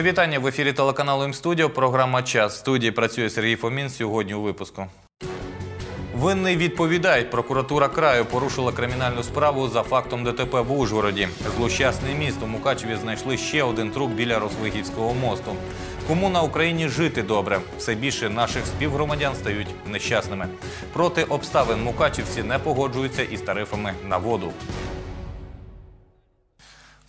Мої вітання в ефірі телеканалу М-студіо. Програма Час. В студії працює Сергій Фомін. Сьогодні у випуску. Винний відповідають. Прокуратура краю порушила кримінальну справу за фактом ДТП в Ужгороді. Злощасний міст у Мукачеві знайшли ще один труп біля Розвигівського мосту. Кому на Україні жити добре? Все більше наших співгромадян стають нещасними. Проти обставин мукачівці не погоджуються із тарифами на воду.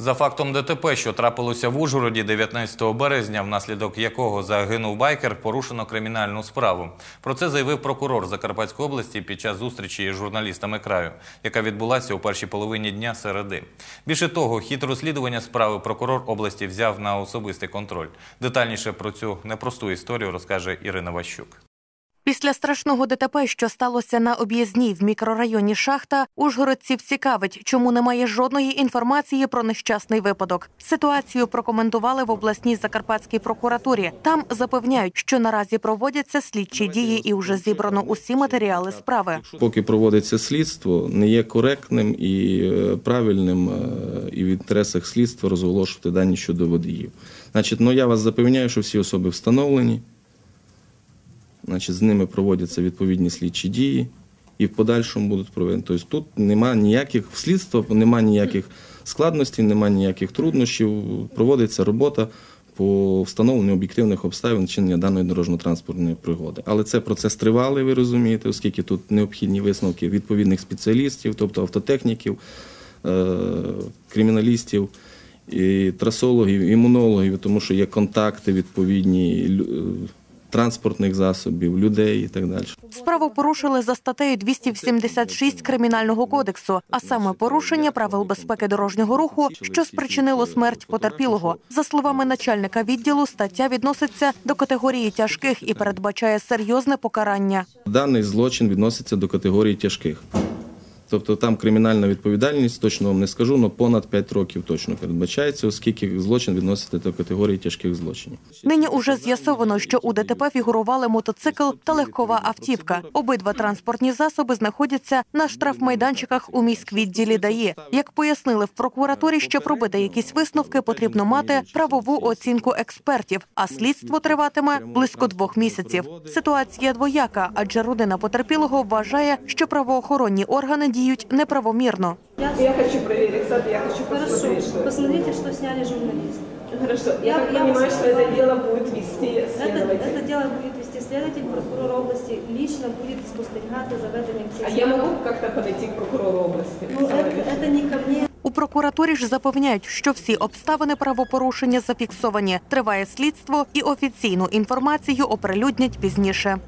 За фактом ДТП, що трапилося в Ужгороді 19 березня, внаслідок якого загинув байкер, порушено кримінальну справу. Про це заявив прокурор Закарпатської області під час зустрічі із журналістами краю, яка відбулася у першій половині дня середи. Більше того, хід розслідування справи прокурор області взяв на особистий контроль. Детальніше про цю непросту історію розкаже Ірина Ващук. Після страшного ДТП, що сталося на об'їзній в мікрорайоні Шахта, ужгородців цікавить, чому немає жодної інформації про нещасний випадок. Ситуацію прокоментували в обласній закарпатській прокуратурі. Там запевняють, що наразі проводяться слідчі дії і вже зібрано усі матеріали справи. Поки проводиться слідство, не є коректним і е, правильним е, і в інтересах слідства розголошувати дані щодо водіїв. Значить, ну я вас запевняю, що всі особи встановлені. Значить, з ними проводяться відповідні слідчі дії і в подальшому будуть проведені. Тобто тут немає ніяких слідства, немає ніяких складностей, немає ніяких труднощів. Проводиться робота по встановленню об'єктивних обставин чинення даної дорожньо-транспортної пригоди. Але це процес тривалий, ви розумієте, оскільки тут необхідні висновки відповідних спеціалістів, тобто автотехніків, е, криміналістів. І трасологів, імунологів, тому що є контакти відповідні транспортних засобів, людей і так далі. Справу порушили за статтею 286 кримінального кодексу, а саме порушення правил безпеки дорожнього руху, що спричинило смерть потерпілого. За словами начальника відділу, стаття відноситься до категорії тяжких і передбачає серйозне покарання. Даний злочин відноситься до категорії тяжких. Тобто там кримінальна відповідальність, точно вам не скажу, але понад 5 років точно передбачається, оскільки злочин відноситься до категорії тяжких злочинів. Нині уже з'ясовано, що у ДТП фігурували мотоцикл та легкова автівка. Обидва транспортні засоби знаходяться на штрафмайданчиках у міськвідділі ДАІ. Як пояснили в прокуратурі, щоб робити якісь висновки, потрібно мати правову оцінку експертів, а слідство триватиме близько двох місяців. Ситуація двояка, адже родина потерпілого вважає, що правоохоронні органи діють неправомірно. Я хочу проверить сад, я хочу посмотреть, что Хорошо, это. посмотрите, что сняли журналисты. Хорошо. Я, Я- так я понимаю, вас что это знаю. дело будет вести Это, следователь. это дело будет вести следователь, прокурор области лично будет спостерігати за веденням А цих я справ. могу как-то подойти к прокурору области? Ну, это, это не ко мне. У прокуратурі ж запевняють, що всі обставини правопорушення зафіксовані. Триває слідство і офіційну інформацію оприлюднять пізніше.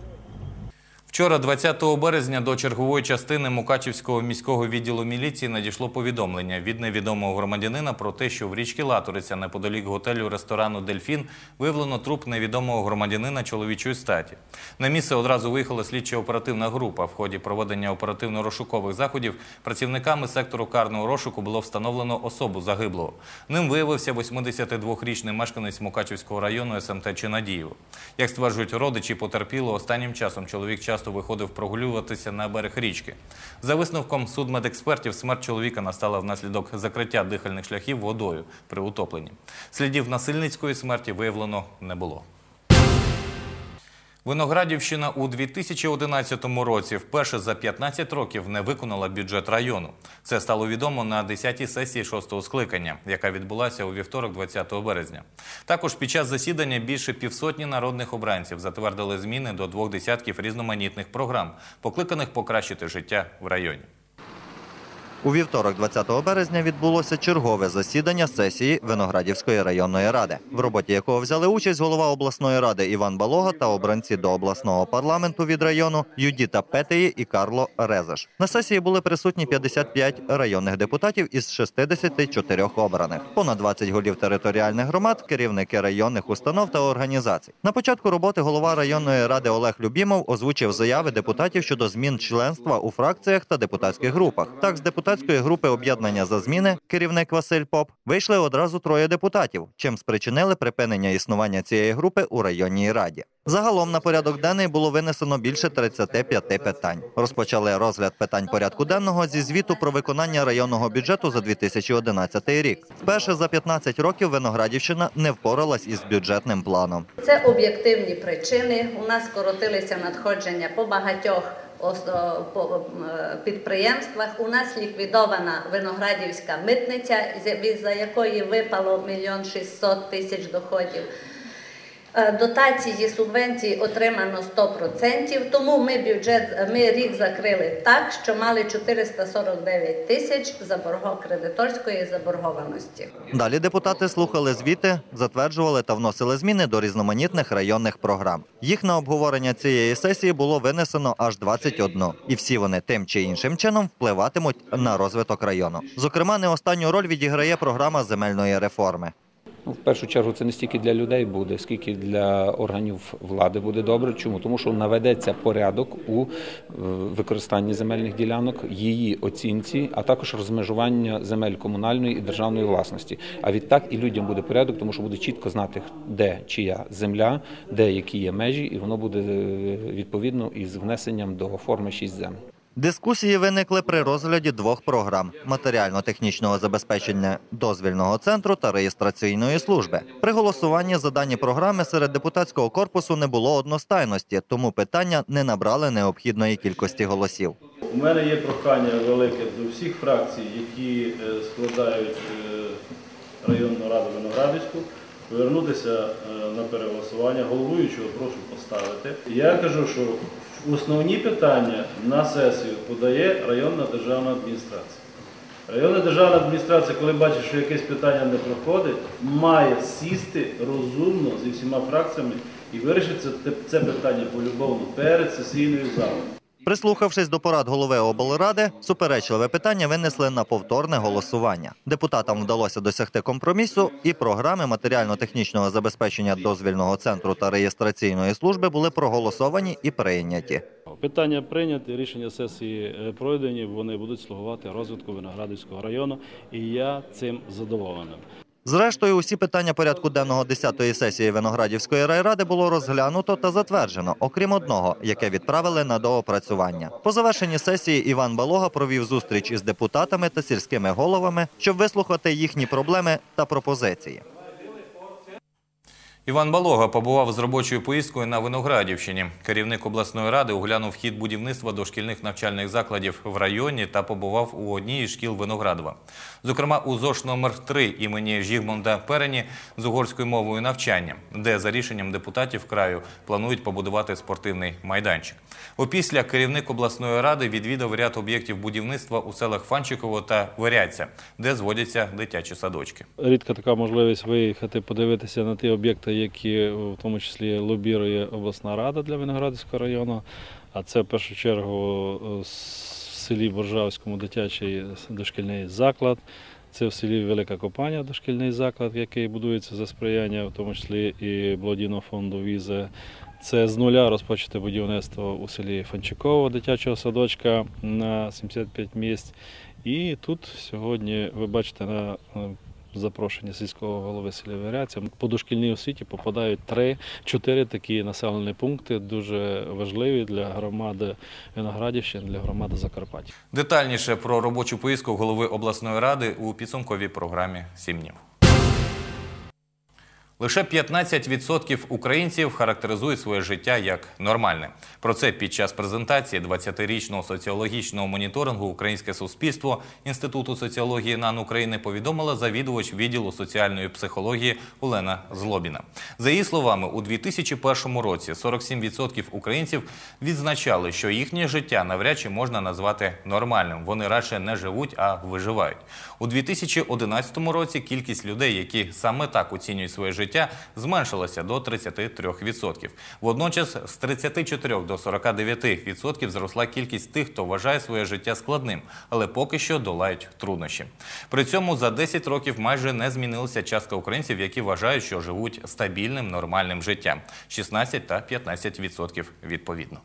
Вчора, 20 березня, до чергової частини Мукачівського міського відділу міліції надійшло повідомлення від невідомого громадянина про те, що в річці Латориця неподалік готелю ресторану Дельфін виявлено труп невідомого громадянина чоловічої статі. На місце одразу виїхала слідча оперативна група. В ході проведення оперативно-розшукових заходів працівниками сектору карного розшуку було встановлено особу загиблого. Ним виявився 82-річний мешканець Мукачівського району СМТ Чинадіїв. Як стверджують родичі потерпілого, останнім часом чоловік часто виходив прогулюватися на берег річки. За висновком судмедекспертів, смерть чоловіка настала внаслідок закриття дихальних шляхів водою при утопленні. Слідів насильницької смерті виявлено не було. Виноградівщина у 2011 році вперше за 15 років не виконала бюджет району. Це стало відомо на 10-й сесії 6-го скликання, яка відбулася у вівторок 20 березня. Також під час засідання більше півсотні народних обранців затвердили зміни до двох десятків різноманітних програм, покликаних покращити життя в районі. У вівторок, 20 березня, відбулося чергове засідання сесії Виноградівської районної ради, в роботі якого взяли участь голова обласної ради Іван Балога та обранці до обласного парламенту від району Юдіта Петеї і Карло Резеш. На сесії були присутні 55 районних депутатів із 64 обраних, понад 20 голів територіальних громад, керівники районних установ та організацій. На початку роботи голова районної ради Олег Любімов озвучив заяви депутатів щодо змін членства у фракціях та депутатських групах. Так, з депутатів депутатської групи об'єднання за зміни, керівник Василь Поп, вийшли одразу троє депутатів, чим спричинили припинення існування цієї групи у районній раді. Загалом на порядок денний було винесено більше 35 питань. Розпочали розгляд питань порядку денного зі звіту про виконання районного бюджету за 2011 рік. Вперше за 15 років Виноградівщина не впоралась із бюджетним планом. Це об'єктивні причини. У нас скоротилися надходження по багатьох підприємствах. У нас ліквідована виноградівська митниця, за якої випало мільйон шістсот тисяч доходів. Е, Дотації, субвенції отримано 100%, тому ми бюджет ми рік закрили так, що мали 449 тисяч заборго кредиторської заборгованості. Далі депутати слухали звіти, затверджували та вносили зміни до різноманітних районних програм. Їх на обговорення цієї сесії було винесено аж 21, і всі вони тим чи іншим чином впливатимуть на розвиток району. Зокрема, не останню роль відіграє програма земельної реформи. Ну, в першу чергу це не стільки для людей буде, скільки для органів влади буде добре. Чому? Тому що наведеться порядок у е, використанні земельних ділянок, її оцінці, а також розмежування земель комунальної і державної власності. А відтак і людям буде порядок, тому що буде чітко знати, де чия земля, де які є межі, і воно буде е, відповідно із внесенням до форми 6 земель. Дискусії виникли при розгляді двох програм: матеріально-технічного забезпечення дозвільного центру та реєстраційної служби. При голосуванні за дані програми серед депутатського корпусу не було одностайності, тому питання не набрали необхідної кількості голосів. У мене є прохання велике до всіх фракцій, які е, складають е, районну раду Виноградівську, повернутися е, на переголосування. Головуючого прошу поставити. Я кажу, що основні питання на сесію подає районна державна адміністрація. Районна державна адміністрація, коли бачить, що якесь питання не проходить, має сісти розумно зі всіма фракціями і вирішити це, питання полюбовно перед сесійною залою. Прислухавшись до порад голови облради, суперечливе питання винесли на повторне голосування. Депутатам вдалося досягти компромісу, і програми матеріально-технічного забезпечення дозвільного центру та реєстраційної служби були проголосовані і прийняті. Питання прийняті, рішення сесії е, пройдені, вони будуть слугувати розвитку Виноградівського району, і я цим задоволений. Зрештою, усі питання порядку денного 10-ї сесії Виноградівської райради було розглянуто та затверджено, окрім одного, яке відправили на доопрацювання. По завершенні сесії Іван Балога провів зустріч із депутатами та сільськими головами, щоб вислухати їхні проблеми та пропозиції. Іван Балога побував з робочою поїздкою на Виноградівщині. Керівник обласної ради оглянув хід будівництва дошкільних навчальних закладів в районі та побував у одній із шкіл Виноградова. Зокрема, у ЗОШ номер 3 імені Жігмунда Перені з угорською мовою навчання, де за рішенням депутатів краю планують побудувати спортивний майданчик. Опісля керівник обласної ради відвідав ряд об'єктів будівництва у селах Фанчиково та Виряця, де зводяться дитячі садочки. Рідка така можливість виїхати, подивитися на ті об'єкти, які в тому числі лобірує обласна рада для Виноградівського району. А це в першу чергу е, селі Боржавському дитячий дошкільний заклад. Це в селі Велика Копаня дошкільний заклад, який будується за сприяння, в тому числі і благодійного фонду Візе. Це з нуля розпочате будівництво у селі Фанчиково дитячого садочка на 75 місць. І тут сьогодні ви бачите на е, запрошення сільського голови селіверяця По дошкільній освіті попадають три-чотири такі населені пункти, дуже важливі для громади Виноградівщини, для громади Закарпаття. Детальніше про робочу поїздку голови обласної ради у підсумковій програмі «Сім днів». Лише 15% українців характеризують своє життя як нормальне. Про це під час презентації 20-річного соціологічного моніторингу Українське суспільство Інституту соціології НАН України повідомила завідувач відділу соціальної психології Олена Злобіна. За її словами, у 2001 році 47% українців відзначали, що їхнє життя навряд чи можна назвати нормальним. Вони радше не живуть, а виживають. У 2011 році кількість людей, які саме так оцінюють своє життя, зменшилася до 33%. Водночас з 34 до 49% зросла кількість тих, хто вважає своє життя складним, але поки що долають труднощі. При цьому за 10 років майже не змінилася частка українців, які вважають, що живуть стабільним нормальним життям 16 та 15% відповідно.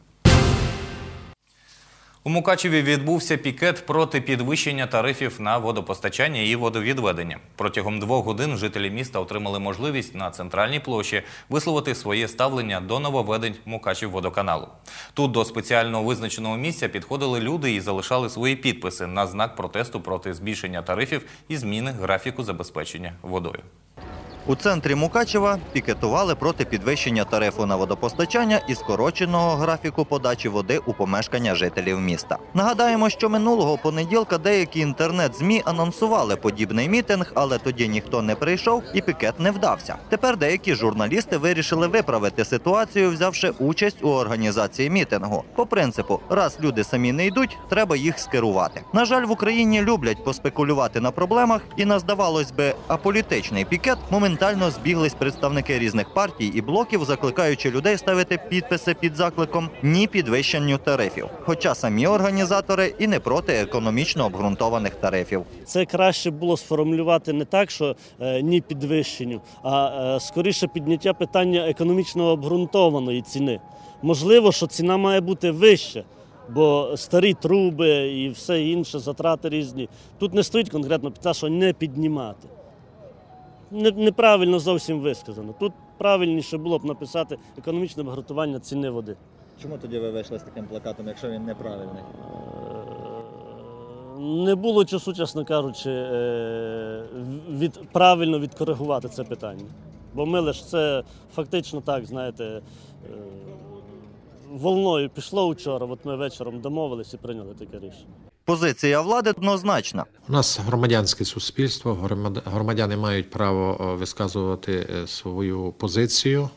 У Мукачеві відбувся пікет проти підвищення тарифів на водопостачання і водовідведення. Протягом двох годин жителі міста отримали можливість на центральній площі висловити своє ставлення до нововведень Мукачів-водоканалу. Тут до спеціально визначеного місця підходили люди і залишали свої підписи на знак протесту проти збільшення тарифів і зміни графіку забезпечення водою. У центрі Мукачева пікетували проти підвищення тарифу на водопостачання і скороченого графіку подачі води у помешкання жителів міста. Нагадаємо, що минулого понеділка деякі інтернет-змі анонсували подібний мітинг, але тоді ніхто не прийшов і пікет не вдався. Тепер деякі журналісти вирішили виправити ситуацію, взявши участь у організації мітингу. По принципу, раз люди самі не йдуть, треба їх скерувати. На жаль, в Україні люблять поспекулювати на проблемах, і на здавалось би, аполітичний пікет моментально збіглись представники різних партій і блоків, закликаючи людей ставити підписи під закликом ні підвищенню тарифів. Хоча самі організатори і не проти економічно обґрунтованих тарифів. Це краще було сформулювати не так, що е, ні підвищенню, а е, скоріше підняття питання економічно обґрунтованої ціни. Можливо, що ціна має бути вища, бо старі труби і все інше, затрати різні. Тут не стоїть конкретно те, що не піднімати. Не- Неправильно зовсім висказано. Тут правильніше було б написати економічне обґрунтування ціни води. Чому тоді ви вийшли з таким плакатом, якщо він неправильний? Е, Не було часу, чесно кажучи, е, від, правильно відкоригувати це питання. Бо ми лише це фактично так, знаєте, е, волною пішло вчора, от ми вечором домовились і прийняли таке рішення. Позиція влади однозначна. У нас громадянське суспільство, громадяни мають право е, висказувати е, свою позицію,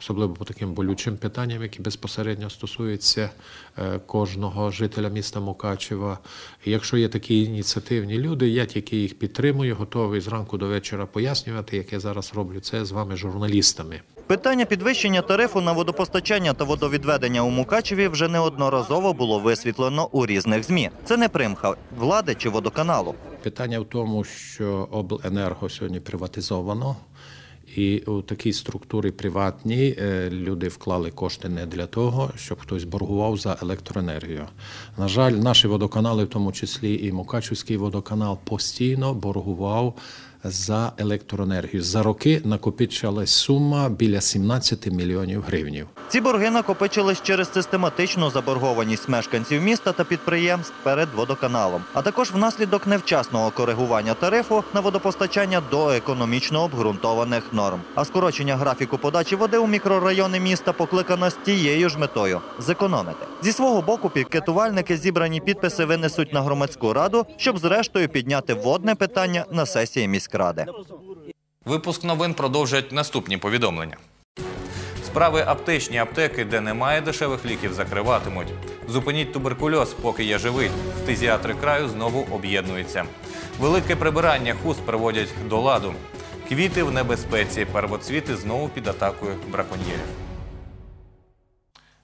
особливо по таким болючим питанням, які безпосередньо стосуються е, кожного жителя міста Мукачева. Якщо є такі ініціативні люди, я тільки їх підтримую, готовий зранку до вечора пояснювати, як я зараз роблю це з вами, журналістами. Питання підвищення тарифу на водопостачання та водовідведення у Мукачеві вже неодноразово було висвітлено у різних змі. Це не примха влади чи водоканалу. Питання в тому, що обленерго сьогодні приватизовано, і у такій структурі приватній е, люди вклали кошти не для того, щоб хтось боргував за електроенергію. На жаль, наші водоканали, в тому числі і Мукачівський водоканал, постійно боргував за електроенергію. За роки накопичилась сума біля 17 мільйонів гривнів. Ці борги накопичились через систематичну заборгованість мешканців міста та підприємств перед водоканалом, а також внаслідок невчасного коригування тарифу на водопостачання до економічно обґрунтованих норм. А скорочення графіку подачі води у мікрорайони міста покликано з тією ж метою зекономити. Зі свого боку, пікетувальники зібрані підписи винесуть на громадську раду, щоб зрештою підняти водне питання на сесії міськради. Випуск новин продовжать наступні повідомлення. Справи аптечні аптеки, де немає дешевих ліків, закриватимуть. Зупиніть туберкульоз, поки я живий. Фтизіатри краю знову об'єднуються. Велике прибирання хуст приводять до ладу. Квіти в небезпеці. Первоцвіти знову під атакою браконьєрів.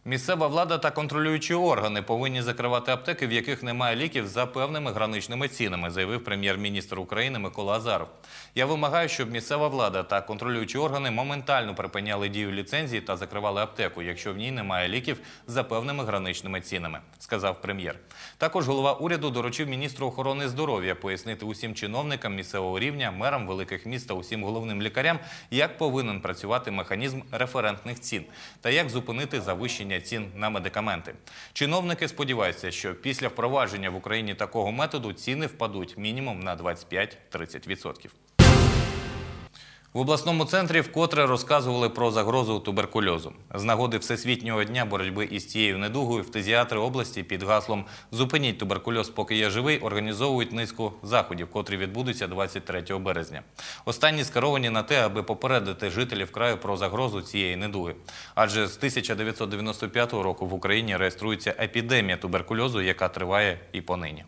Місцева влада та контролюючі органи повинні закривати аптеки, в яких немає ліків за певними граничними цінами, заявив прем'єр-міністр України Микола Азаров. Я вимагаю, щоб місцева влада та контролюючі органи моментально припиняли дію ліцензії та закривали аптеку, якщо в ній немає ліків за певними граничними цінами, сказав прем'єр. Також голова уряду доручив міністру охорони здоров'я пояснити усім чиновникам місцевого рівня, мерам великих міст та усім головним лікарям, як повинен працювати механізм референтних цін та як зупинити завищення цін на медикаменти. Чиновники сподіваються, що після впровадження в Україні такого методу ціни впадуть мінімум на 25-30%. В обласному центрі вкотре розказували про загрозу туберкульозу. З нагоди Всесвітнього дня боротьби із цією недугою фтизіатри області під гаслом «Зупиніть туберкульоз, поки я живий» організовують низку заходів, котрі відбудуться 23 березня. Останні скеровані на те, аби попередити жителів краю про загрозу цієї недуги. Адже з 1995 року в Україні реєструється епідемія туберкульозу, яка триває і понині.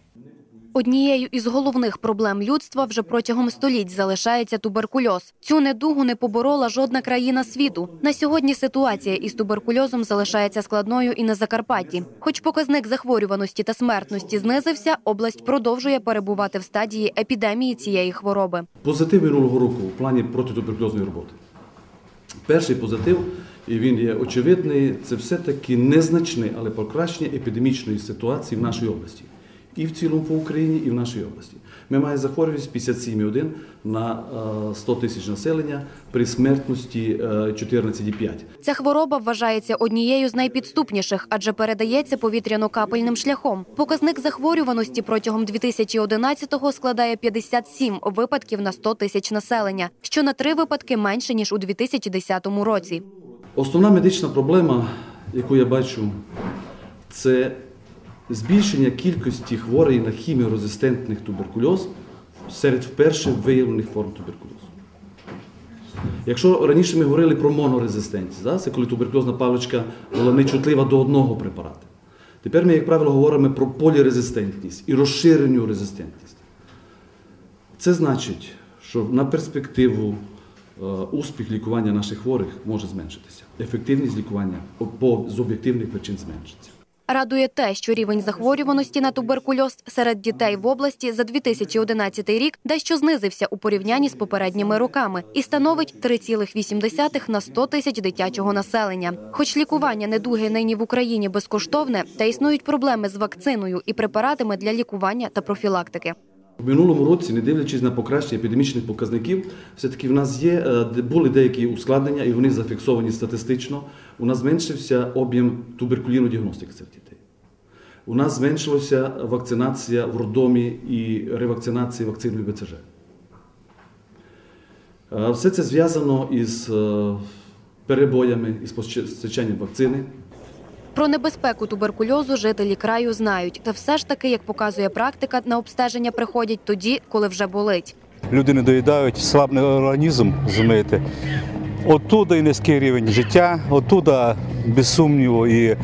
Однією із головних проблем людства вже протягом століть залишається туберкульоз. Цю недугу не поборола жодна країна світу. На сьогодні ситуація із туберкульозом залишається складною і на Закарпатті. Хоч показник захворюваності та смертності знизився, область продовжує перебувати в стадії епідемії цієї хвороби. Позитив минулого року в плані протитуберкульозної роботи. Перший позитив, і він є очевидний. Це все-таки незначне, але покращення епідемічної ситуації в нашій області. І в цілому по Україні, і в нашій області. Ми маємо захворюваність 57,1 на е, 100 тисяч населення при смертності е, 14,5. Ця хвороба вважається однією з найпідступніших, адже передається повітряно-капельним шляхом. Показник захворюваності протягом 2011-го складає 57 випадків на 100 тисяч населення, що на три випадки менше ніж у 2010 році. Основна медична проблема, яку я бачу, це збільшення кількості хворих на хіміорезистентних туберкульоз серед вперше виявлених форм туберкульозу. Якщо раніше ми говорили про монорезистентність, да, це коли туберкульозна паличка була нечутлива до одного препарату. Тепер ми, як правило, говоримо про полірезистентність і розширенню резистентність. Це значить, що на перспективу е, успіх лікування наших хворих може зменшитися. Ефективність лікування з об'єктивних причин зменшиться. Радує те, що рівень захворюваності на туберкульоз серед дітей в області за 2011 рік дещо знизився у порівнянні з попередніми роками і становить 3,8 на 100 тисяч дитячого населення. Хоч лікування недуги нині в Україні безкоштовне, та існують проблеми з вакциною і препаратами для лікування та профілактики. У минулому році, не дивлячись на покращення епідемічних показників, все-таки в нас є, е, були деякі ускладнення, і вони зафіксовані статистично. У нас зменшився об'єм туберкулінної діагностики серед дітей. У нас зменшилася вакцинація в роддомі і ревакцинація вакциною БЦЖ. Е, Все це зв'язано із е, перебоями із постачанням вакцини. Про небезпеку туберкульозу жителі краю знають, та все ж таки, як показує практика, на обстеження приходять тоді, коли вже болить. Люди не доїдають, слабний організм зумієте. Оттуда і низький рівень життя, оттуда, без сумніву, і,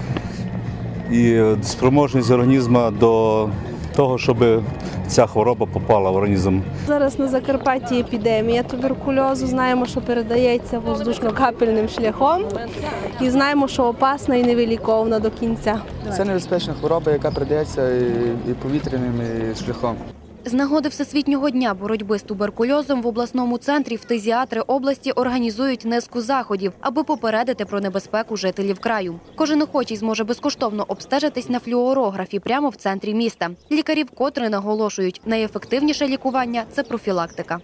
і спроможність організму до того, щоб ця хвороба попала в організм. Зараз на Закарпатті епідемія туберкульозу. Знаємо, що передається воздушно-капельним шляхом, і знаємо, що опасна і невиліковна до кінця. Це небезпечна хвороба, яка передається і, і повітряним і шляхом. З нагоди Всесвітнього дня боротьби з туберкульозом в обласному центрі фтизіатри області організують низку заходів, аби попередити про небезпеку жителів краю. Кожен охочий зможе безкоштовно обстежитись на флюорографі прямо в центрі міста. Лікарі вкотре наголошують, найефективніше лікування це профілактика.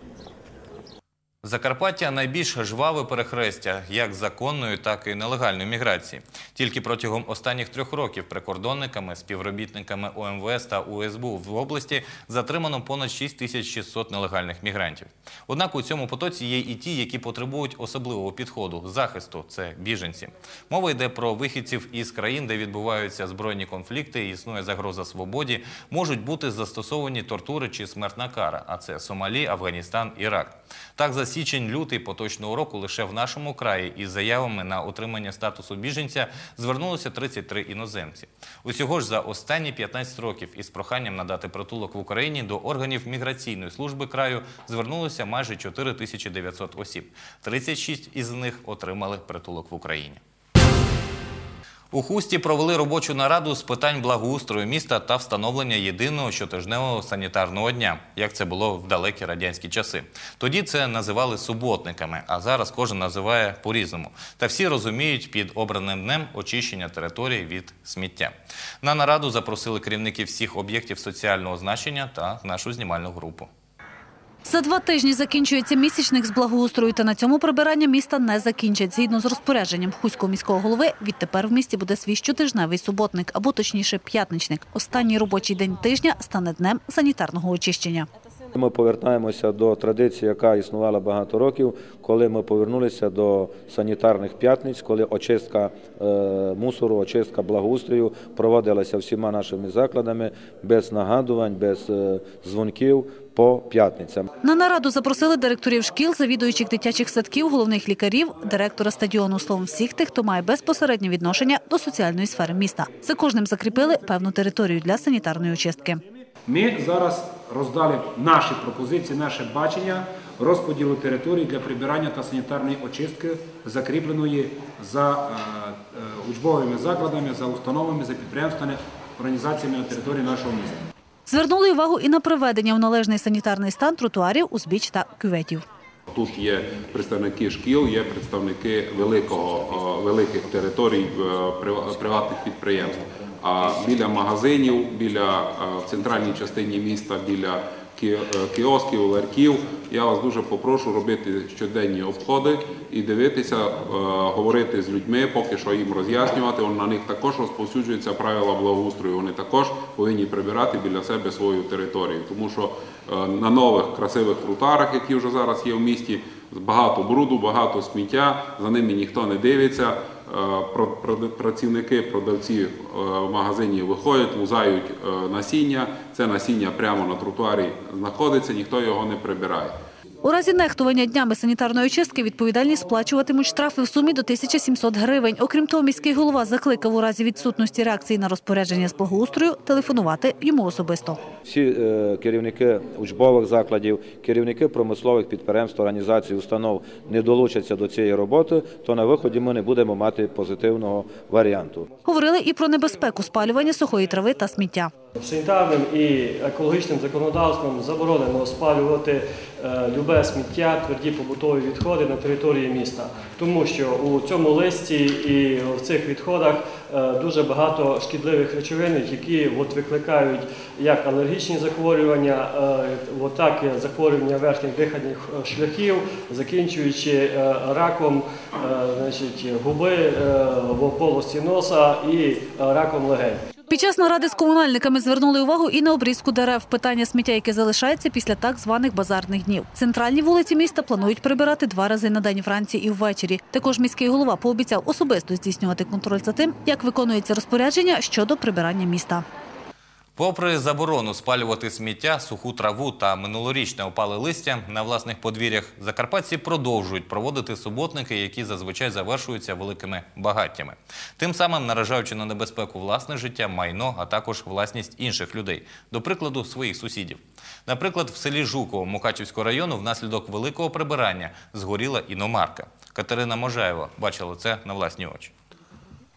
Закарпаття найбільш жваве перехрестя як законної, так і нелегальної міграції. Тільки протягом останніх трьох років прикордонниками, співробітниками ОМВС та УСБУ в області затримано понад 6600 нелегальних мігрантів. Однак у цьому потоці є і ті, які потребують особливого підходу захисту це біженці. Мова йде про вихідців із країн, де відбуваються збройні конфлікти, існує загроза свободі, можуть бути застосовані тортури чи смертна кара. А це Сомалі, Афганістан, Ірак. Так, за січень-лютий поточного року лише в нашому краї із заявами на отримання статусу біженця звернулося 33 іноземці. Усього ж за останні 15 років із проханням надати притулок в Україні до органів міграційної служби краю звернулося майже 4900 осіб. 36 із них отримали притулок в Україні. У Хусті провели робочу нараду з питань благоустрою міста та встановлення єдиного щотижневого санітарного дня, як це було в далекі радянські часи. Тоді це називали суботниками, а зараз кожен називає по-різному. Та всі розуміють під обраним днем очищення території від сміття. На нараду запросили керівників всіх об'єктів соціального значення та нашу знімальну групу. За два тижні закінчується місячник з благоустрою, та на цьому прибирання міста не закінчать. Згідно з розпорядженням Хуського міського голови, відтепер в місті буде свій щотижневий суботник, або точніше п'ятничник. Останній робочий день тижня стане днем санітарного очищення. Ми повертаємося до традиції, яка існувала багато років, коли ми повернулися до санітарних п'ятниць, коли очистка е, мусору, очистка благоустрою проводилася всіма нашими закладами без нагадувань, без е, дзвонків по п'ятницям. На нараду запросили директорів шкіл, завідуючих дитячих садків, головних лікарів, директора стадіону, словом всіх тих, хто має безпосереднє відношення до соціальної сфери міста. За кожним закріпили певну територію для санітарної очистки. Ми зараз роздали наші пропозиції, наше бачення розподілу території для прибирання та санітарної очистки, закріпленої за е, е, учбовими закладами, за установами, за підприємствами, організаціями на території нашого міста. Звернули увагу і на приведення у належний санітарний стан тротуарів, узбіч та кюветів. Тут є представники шкіл, є представники великого, е, великих територій приватних підприємств. А біля магазинів, біля в центральній частині міста, біля е, кіосків, ларків, я вас дуже попрошу робити щоденні обходи і дивитися, е, говорити з людьми, поки що їм роз'яснювати. На них також розповсюджуються правила благоустрою. Вони також повинні прибирати біля себе свою територію, тому що е, на нових красивих тротуарах, які вже зараз є в місті, багато бруду, багато сміття. За ними ніхто не дивиться. Е, Працівники, продавці в магазині виходять, лузають е, насіння. Це насіння прямо на тротуарі знаходиться, ніхто його не прибирає. У разі нехтування днями санітарної очистки відповідальні сплачуватимуть штрафи в сумі до 1700 гривень. Окрім того, міський голова закликав у разі відсутності реакції на розпорядження з благоустрою телефонувати йому особисто. Всі е, керівники учбових закладів, керівники промислових підприємств, організацій, установ не долучаться до цієї роботи, то на виході ми не будемо мати позитивного варіанту. Говорили і про небезпеку спалювання сухої трави та сміття. Санітарним і екологічним законодавством заборонено спалювати е, любе сміття, тверді побутові відходи на території міста, тому що у цьому листі і в цих відходах е, дуже багато шкідливих речовин, які от викликають як алергічні захворювання, е, так і захворювання верхніх дихальних шляхів, закінчуючи раком значить, губи в полості носа і раком легень. Під час наради з комунальниками звернули увагу і на обрізку дерев. Питання сміття, яке залишається після так званих базарних днів. Центральні вулиці міста планують прибирати два рази на день вранці і ввечері. Також міський голова пообіцяв особисто здійснювати контроль за тим, як виконується розпорядження щодо прибирання міста. Попри заборону спалювати сміття, суху траву та минулорічне опале листя на власних подвір'ях, закарпатці продовжують проводити суботники, які зазвичай завершуються великими багаттями. Тим самим наражаючи на небезпеку власне життя, майно, а також власність інших людей, до прикладу, своїх сусідів. Наприклад, в селі Жуково Мукачівського району внаслідок великого прибирання згоріла іномарка. Катерина Можаєва бачила це на власні очі.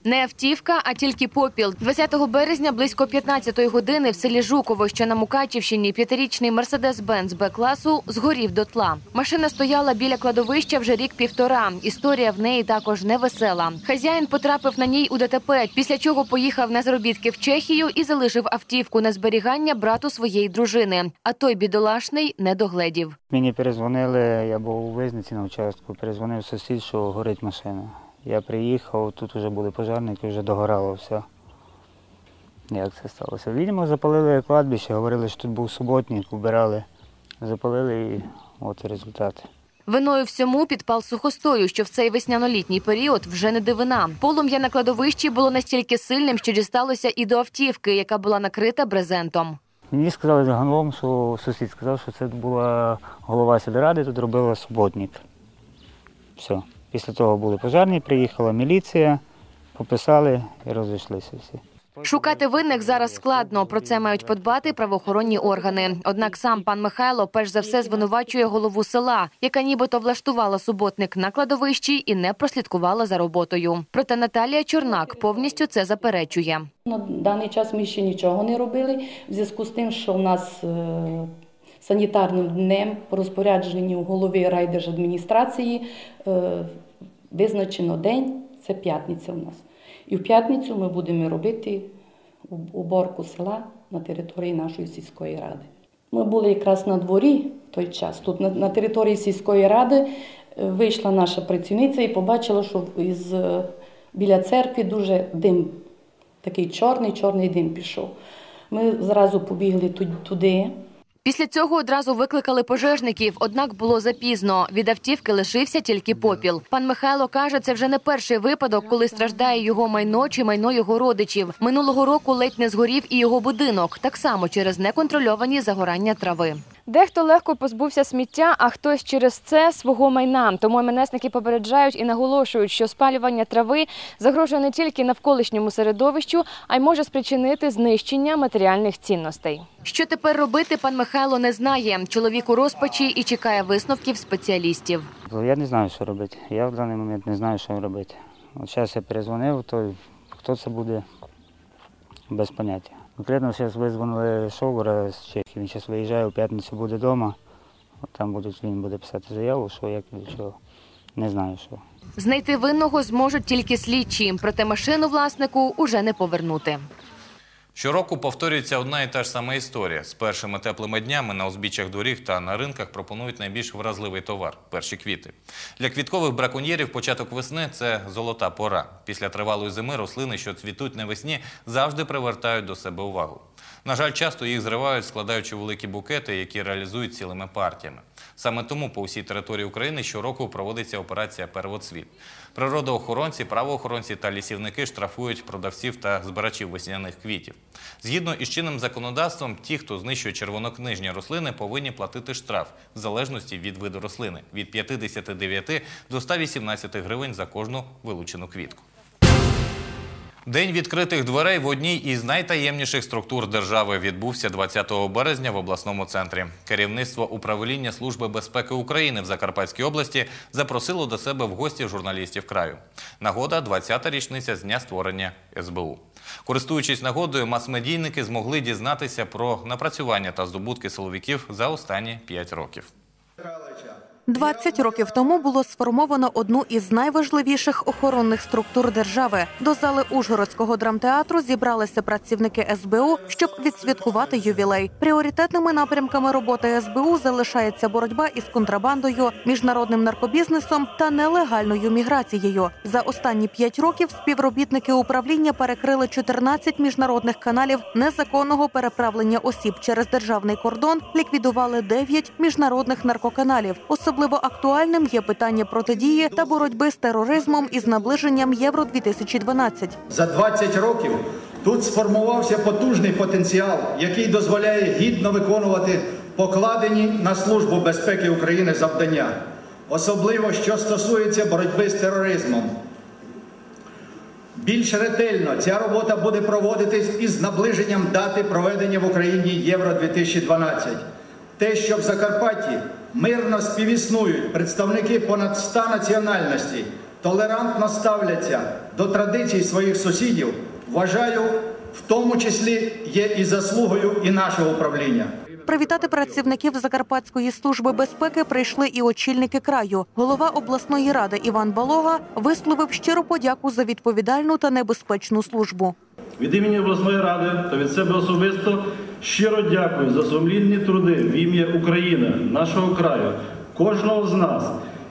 Не автівка, а тільки попіл. 20 березня близько 15-ї години в селі Жуково, що на Мукачівщині, п'ятирічний Мерседес-Бенц Б-класу згорів дотла. Машина стояла біля кладовища вже рік-півтора. Історія в неї також невесела. Хазяїн потрапив на ній у ДТП, після чого поїхав на заробітки в Чехію і залишив автівку на зберігання брату своєї дружини. А той бідолашний не догледів. Мені перезвонили, я був у визниці на участку, перезвонив сусід, що горить машина. Я приїхав, тут вже були пожежники, вже догорало все. Як це сталося? Відомо, запалили кладбище, говорили, що тут був суботник, убирали, запалили і от результат. Виною всьому підпал сухостою, що в цей весняно-літній період вже не дивина. Полум'я на кладовищі було настільки сильним, що дісталося і до автівки, яка була накрита брезентом. Мені сказали загалом, що сусід сказав, що це була голова сільради, тут робила суботник. Все. Після того були пожежні, приїхала міліція, пописали і розійшлися всі. Шукати винних зараз складно. Про це мають подбати правоохоронні органи. Однак сам пан Михайло перш за все звинувачує голову села, яка нібито влаштувала суботник на кладовищі і не прослідкувала за роботою. Проте Наталія Чорнак повністю це заперечує. На даний час ми ще нічого не робили в зв'язку з тим, що в нас е, санітарним днем по розпорядженню голови райдержадміністрації е, визначено день це п'ятниця у нас. І в п'ятницю ми будемо робити уборку села на території нашої сільської ради. Ми були якраз на дворі в той час. Тут на, на території сільської ради е, вийшла наша працівниця і побачила, що із, е, біля церкви дуже дим, такий чорний, чорний дим пішов. Ми зразу побігли туди. Після цього одразу викликали пожежників, однак було запізно. Від автівки лишився тільки попіл. Пан Михайло каже, це вже не перший випадок, коли страждає його майно чи майно його родичів. Минулого року ледь не згорів і його будинок, так само через неконтрольовані загорання трави. Дехто легко позбувся сміття, а хтось через це свого майна. Тому МНСники попереджають і наголошують, що спалювання трави загрожує не тільки навколишньому середовищу, а й може спричинити знищення матеріальних цінностей. Що тепер робити, пан Михайло не знає. Чоловік у розпачі і чекає висновків спеціалістів. Я не знаю, що робити. Я в даний момент не знаю, що робити. От зараз я перезвонив, то хто це буде без поняття. Конкретно зараз визвонили шовера з Чехії, він зараз виїжджає, у п'ятницю буде вдома. Там будуть, він буде писати заяву, що як до чого. Не знаю, що. Знайти винного зможуть тільки слідчі, проте машину власнику уже не повернути. Щороку повторюється одна і та ж сама історія. З першими теплими днями на узбіччях доріг та на ринках пропонують найбільш вразливий товар – перші квіти. Для квіткових браконьєрів початок весни – це золота пора. Після тривалої зими рослини, що цвітуть навесні, завжди привертають до себе увагу. На жаль, часто їх зривають, складаючи великі букети, які реалізують цілими партіями. Саме тому по всій території України щороку проводиться операція «Первоцвіт». Природоохоронці, правоохоронці та лісівники штрафують продавців та збирачів весняних квітів. Згідно із чинним законодавством, ті, хто знищує червонокнижні рослини, повинні платити штраф в залежності від виду рослини – від 59 до 118 гривень за кожну вилучену квітку. День відкритих дверей в одній із найтаємніших структур держави відбувся 20 березня в обласному центрі. Керівництво управління Служби безпеки України в Закарпатській області запросило до себе в гості журналістів краю. Нагода – 20-та річниця з дня створення СБУ. Користуючись нагодою, мас-медійники змогли дізнатися про напрацювання та здобутки силовиків за останні 5 років. 20 років тому було сформовано одну із найважливіших охоронних структур держави. До зали Ужгородського драмтеатру зібралися працівники СБУ, щоб відсвяткувати ювілей. Пріоритетними напрямками роботи СБУ залишається боротьба із контрабандою, міжнародним наркобізнесом та нелегальною міграцією. За останні 5 років співробітники управління перекрили 14 міжнародних каналів незаконного переправлення осіб через державний кордон, ліквідували 9 міжнародних наркоканалів. Особливо актуальним є питання протидії та боротьби з тероризмом із наближенням Євро 2012 За 20 років тут сформувався потужний потенціал, який дозволяє гідно виконувати покладені на Службу безпеки України завдання, особливо що стосується боротьби з тероризмом. Більш ретельно ця робота буде проводитись із наближенням дати проведення в Україні Євро 2012. Те, що в Закарпатті мирно співіснують представники понад 100 національностей, толерантно ставляться до традицій своїх сусідів, вважаю, в тому числі є і заслугою і нашого управління. Привітати працівників Закарпатської служби безпеки прийшли і очільники краю. Голова обласної ради Іван Балога висловив щиру подяку за відповідальну та небезпечну службу. Від імені обласної ради та від себе особисто щиро дякую за сумлінні труди в ім'я України, нашого краю, кожного з нас.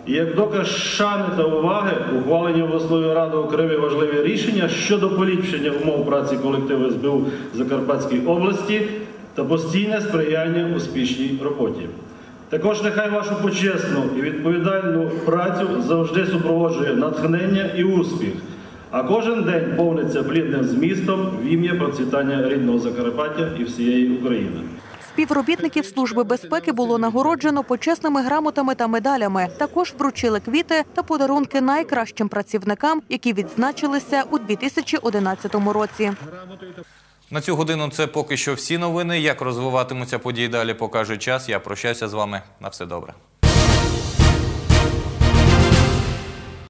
І як доказ шани та уваги ухвалені обласною радою окремі важливі рішення щодо поліпшення умов праці колективу СБУ Закарпатській області та постійне сприяння успішній роботі. Також нехай вашу почесну і відповідальну працю завжди супроводжує натхнення і успіх, а кожен день повниться плідним змістом в ім'я процвітання рідного Закарпаття і всієї України. Співробітників служби безпеки було нагороджено почесними грамотами та медалями. Також вручили квіти та подарунки найкращим працівникам, які відзначилися у 2011 році. На цю годину це поки що всі новини. Як розвиватимуться події далі, покаже час. Я прощаюся з вами. На все добре.